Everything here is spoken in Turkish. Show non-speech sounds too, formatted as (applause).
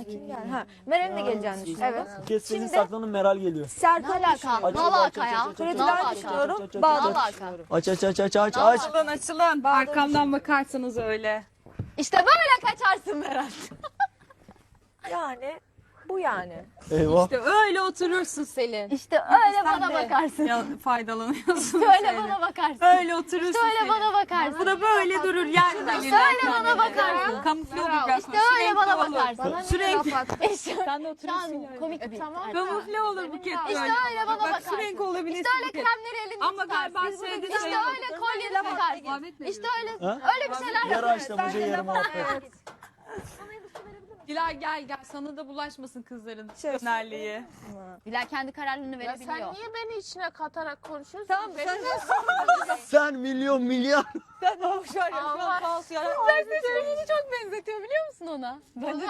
Aklına kim geldi? Ha, Meral'in de geleceğini düşünüyorum. Kez senin Şimdi- saklanın Meral geliyor. Serkan alaka? Ne alaka ya? aç, aç, Ne Krediler alaka? düşünüyorum. aç, aç, aç. Aç aç aç aç aç aç. Açılın açılın. Arkamdan bakarsanız öyle. İşte böyle kaçarsın Meral. (laughs) Yani bu yani. Eyvah. İşte öyle oturursun Selin. İşte öyle Sen bana de bakarsın. Ya, faydalanıyorsun İşte öyle Selin. bana bakarsın. Öyle oturursun İşte öyle Selin. bana bakarsın. Bu da böyle durur yerine İşte öyle bana bakarsın. Kamufle olur biraz. İşte öyle bana bakarsın. İşte sen de oturursun. Komik bir tamam. Kamufle olur buket böyle. İşte öyle bana Bak bakarsın. renk olabilir. İşte öyle kremleri elinde Ama tutarsın. galiba sevdiğin İşte şey öyle kolyeni takarsın. İşte öyle Ha? öyle bir şeyler Yara açtım hoca yere muhabbet. Bilal gel gel sana da bulaşmasın kızların Şey- fenerliği. Bilal kendi kararlarını Ya verebiliyor. sen niye beni içine katarak konuşuyorsun? Tamam Beni sen de (laughs) Sen milyon milyar. sen boş ver ya. Şu an Ama- kaos yarat. Söylediğini çok benzetiyor biliyor musun ona? Vallahi